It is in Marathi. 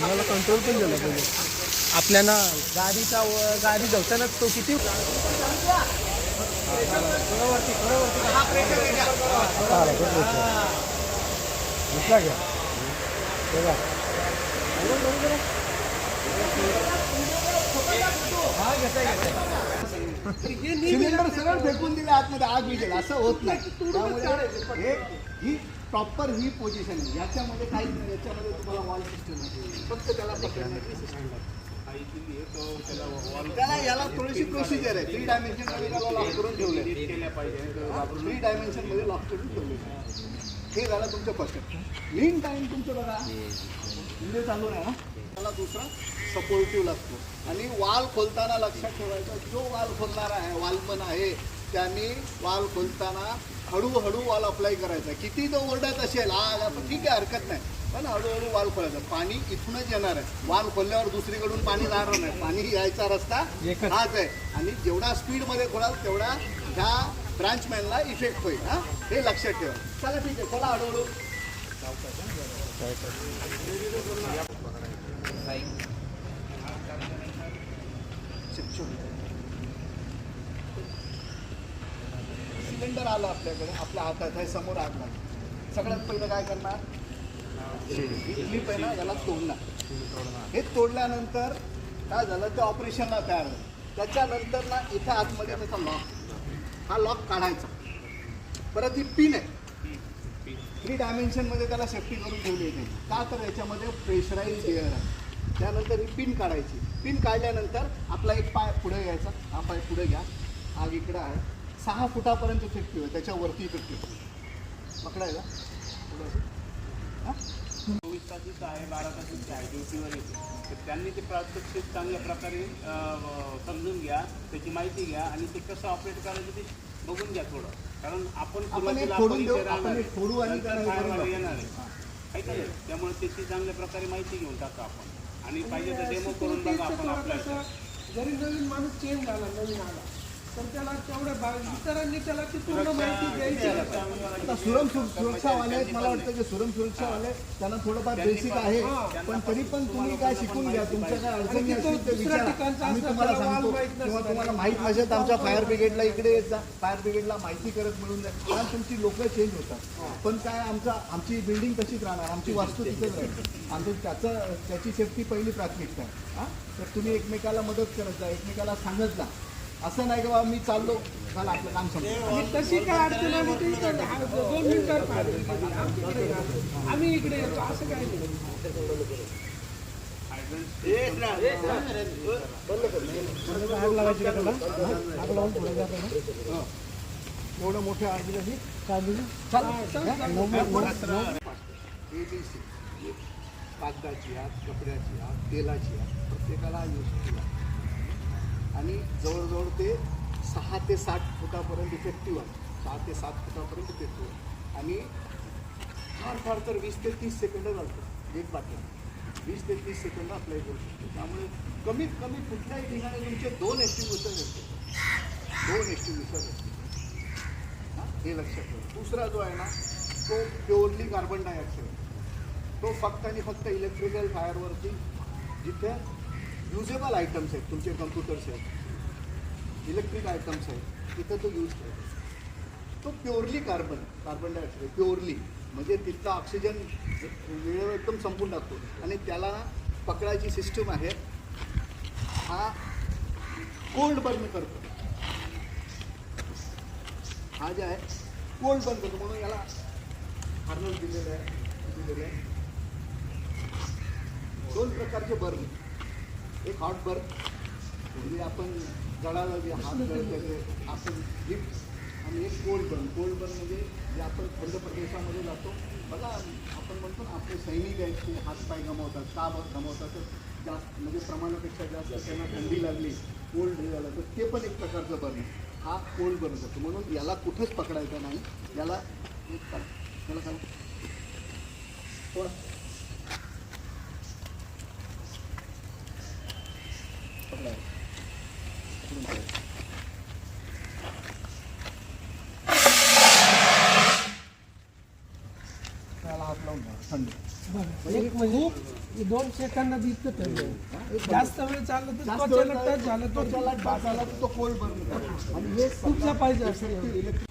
मला कंट्रोल पण झाला पाहिजे आपल्याला गाडीचा व- गाडी धावताना तो किती घेतला घ्या बघा सिलेंडर सरळ फेकून दिले आतमध्ये आग विजेल असं होत नाही त्यामुळे हे ही प्रॉपर ही पोझिशन आहे याच्यामध्ये नाही याच्यामध्ये तुम्हाला वॉल सिस्टम फक्त त्याला पकडण्याची सिस्टम त्याला याला थोडीशी प्रोसिजर आहे. थ्री डायमेन्शनमध्ये त्याला लॉक करून ठेवले थ्री डायमेन्शनमध्ये लॉक करून ठेवले हे झालं तुमचं फर्स्ट मीन टाइम तुमचं बघा. म्हणजे चालू नाही ना. त्याला दुसरा सपोर्टिव्ह लागतो. आणि वाल खोलताना लक्षात ठेवायचं जो वाल खोलणारा आहे वालमन आहे त्यांनी वाल खोलताना हळूहळू वाल अप्लाय करायचा. किती तो ओरडत असेल हा ठीक आहे हरकत नाही. पण हळूहळू वाल खोलायचा. पाणी इथूनच येणार आहे. वाल खोलल्यावर दुसरीकडून पाणी जाणार नाही. पाणी यायचा रस्ता हाच आहे. आणि जेवढा स्पीडमध्ये खोलाल तेवढा ह्या ब्रांचमॅनला इफेक्ट होईल. हा? हे लक्षात ठेवा. चला ठीक आहे. खोला हळूहळू सिलेंडर आलं आपल्याकडे आपल्या हातात आहे समोर आग लागली सगळ्यात पहिलं काय करणार? इडली क्लिप याला तोडणार. हे तोडल्यानंतर काय झालं? ते ऑपरेशनला तयार झालं. त्याच्यानंतर ना इथे आतमध्ये त्याचा लॉक हा लॉक काढायचा. परत ही पिन आहे. थ्री डायमेन्शनमध्ये त्याला सेफ्टी करून ठेवली आहे का तर याच्यामध्ये प्रेशराईज एअर आहे. त्यानंतर ही पिन काढायची. पिन काढल्यानंतर आपला एक पाय पुढे घ्यायचा. हा पाय पुढे घ्या. आग इकडं आहे. सहा फुटापर्यंत इफेक्टिव्ह आहे त्याच्यावरती इफेक्टिव्ह पकडायला पुढं असं. हा? चोवीस तासीचं आहे बारा तासीचं आहे ड्युटीवर येते तर त्यांनी ते प्रात्यक्षिक चांगल्या प्रकारे समजून घ्या त्याची माहिती घ्या आणि ते कसं ऑपरेट करायचं ते बघून घ्या थोडं कारण आपण आहे. हे येणार आहे आहे? त्यामुळे त्याची चांगल्या प्रकारे माहिती घेऊन टाका आपण आणि पाहिजे तर डेमो करून बघा आपण आपल्या जरी नवीन माणूस चेंज झाला नवीन आला तर त्याला तेवढ्या बा- इतरांनी त्याला ती पूर्ण माहिती द्यायची. आता सुरम सु- सुरक्षावाले आहेत मला वाटतं की सुरम सुरक्षावाले त्यांना थोडंफार बेसिक आहे पण तरी पण तुम्ही काय शिकून घ्या तुमच्या काय अडचणी असतील तर विचारा. आम्ही तुम्हाला सांगतो किंवा तुम्हाला माहीत नसेल तर आमच्या फायर ब्रिगेडला इकडे येत जा. फायर ब्रिगेडला माहिती करत मिळून जाईल कारण तुमची लोक चेंज होतात. पण काय आमचा आमची बिल्डिंग तशीच राहणार आमची वास्तू तिथेच राहील आमचं त्याचं त्याची सेफ्टी पहिली प्राथमिकता आहे. हां? तर तुम्ही एकमेकाला मदत करत जा एकमेकाला सांगत जा. असं नाही की बाबा मी चाललो झालं आपलं काम संपलं. तशी काय अडचण आली दोन या. आम्ही इकडे येतो असं काय एवढं मोठं आर्टिकल काय दिली ABC कागदाची आग कपड्याची आग तेलाची आग प्रत्येकाला यूज केला आणि जवळजवळ ते सहा ते सात फुटापर्यंत इफेक्टिव्ह आहे सहा ते सात फुटापर्यंत इफेक्टिव्ह आहे आणि फार फार तर वीस ते तीस सेकंड घालतो एक बाटला. वीस ते तीस सेकंद अप्लाय करू शकतो. त्यामुळे कमीत कमी कुठल्याही ठिकाणी तुमचे दोन एक्स्टिंग्विशर असते दोन एक्स्टिंग्विशर असते हां हे लक्षात ठेवा. दुसरा जो आहे ना तो प्युअरली कार्बन डायऑक्साईड तो फक्त आणि फक्त इलेक्ट्रिकल फायरवरती जिथे युजेबल आयटम्स आहेत तुमचे कम्प्युटर्स आहेत इलेक्ट्रिक आयटम्स आहेत तिथं तो यूज करतो. तो purely carbon carbon dioxide purely म्हणजे तिथला ऑक्सिजन वेळेवर एकदम संपून टाकतो. आणि त्याला पकडायची सिस्टम आहे हा कोल्ड बर्न करतो. हा जे आहे कोल्ड बर्न करतो. म्हणून याला हार्मोन दिलेलं आहे दिलेलं आहे. दोन प्रकारचे बर्न एक हॉट बर्थ म्हणजे आपण जळाला जे हात जळते आपण लिफ्ट आणि एक कोल्ड बर्न कोल्ड बर्न म्हणजे जे आपण थंड प्रदेशामध्ये जातो बघा आपण म्हणतो ना आपले सैनिक आहेत ते हातपाय गमावतात का गमावतात? तर जास्त म्हणजे प्रमाणापेक्षा जास्त त्यांना थंडी लागली कोल्ड हे झालं तर ते पण एक प्रकारचं बर्न हा कोल्ड बर्न जातो म्हणून याला कुठंच पकडायचं नाही. याला एक सांग सांग. थोडं म्हणजे एक म्हणजे दोन सेकंदात इतकं ठरलं. जास्त वेळ चाललं तर जास्त त्वचेला टच झालं त्वचेला झाला तो कोल्ड बर्न आणि हे खूप जपायचं असतं इलेक्ट्रिक